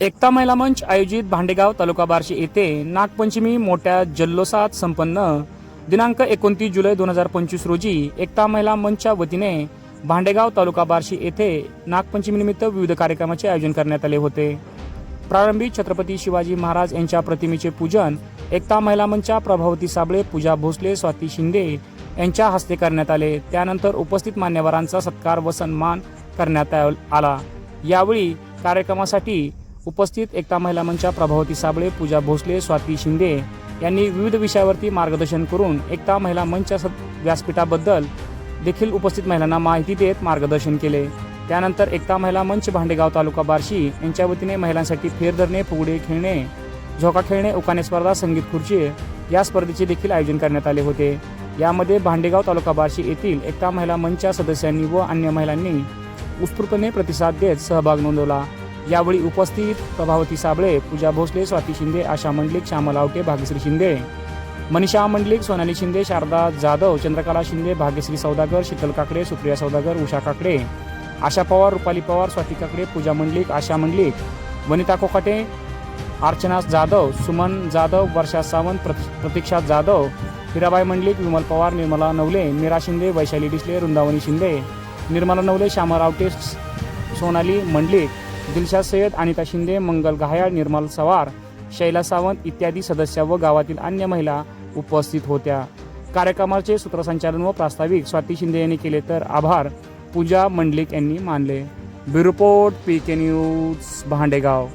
एकता महिला मंच आयोजित भांडेगाव तालुका बार्शी येथे नागपंचमी मोठ्या जल्लोषात संपन्न. दिनांक एकोणतीस जुलै दोन हजार पंचवीस रोजी एकता महिला मंचच्या वतीने भांडेगाव तालुका बार्शी येथे नागपंचमीनिमित्त विविध कार्यक्रमाचे आयोजन करण्यात आले होते. प्रारंभी छत्रपती शिवाजी महाराज यांच्या प्रतिमेचे पूजन एकता महिला मंचच्या प्रभावती साबळे पूजा भोसले स्वाती शिंदे यांच्या हस्ते करण्यात आले. त्यानंतर उपस्थित मान्यवरांचा सत्कार व सन्मान करण्यात आला. यावेळी कार्यक्रमासाठी उपस्थित एकता महिला मंचच्या प्रभावती साबळे पूजा भोसले स्वाती शिंदे यांनी विविध विषयावरती मार्गदर्शन करून एकता महिला मंच व्यासपीठाबद्दल देखील उपस्थित महिलांना माहिती देत मार्गदर्शन केले. त्यानंतर एकता महिला मंच भांडेगाव तालुका बार्शी यांच्या वतीने महिलांसाठी फेर धरणे फुगडे खेळणे झोका खेळणे उकाने स्पर्धा संगीत खुर्ची या स्पर्धेचे देखील आयोजन करण्यात आले होते. यामध्ये भांडेगाव तालुका बार्शी येथील एकता महिला मंचच्या सदस्यांनी व अन्य महिलांनी उत्स्फूर्तने प्रतिसाद देत सहभाग नोंदवला. यावेळी उपस्थित प्रभावती साबळे पूजा भोसले स्वाती शिंदे आशा मंडलिक श्यामल आवटे भाग्यश्री शिंदे मनीषा मंडलिक सोनाली शिंदे शारदा जाधव चंद्रकला शिंदे भाग्यश्री सौदागर शीतल काकडे सुप्रिया सौदागर उषा काकडे आशा पवार रुपाली पवार स्वाती काकडे पूजा मंडलिक आशा मंडलिक वनिता कोकाटे अर्चना जाधव सुमन जाधव वर्षा सावंत प्रतीक्षा जाधव हिराबाई मंडलिक विमल पवार निर्मला नवले मीरा शिंदे वैशाली डिसले वृंदावनी शिंदे निर्मला नवले श्यामा रावटे सोनाली मंडलिक दिलशा सय्यद अनिता शिंदे मंगल घायाळ निर्मल सवार शैला सावंत इत्यादी सदस्य व गावातील अन्य महिला उपस्थित होत्या. कार्यक्रमाचे सूत्रसंचालन व प्रास्ताविक स्वाती शिंदे यांनी केले तर आभार. पूजा मंडलिक यांनी मानले. Bureau report P K news Bhandegaon.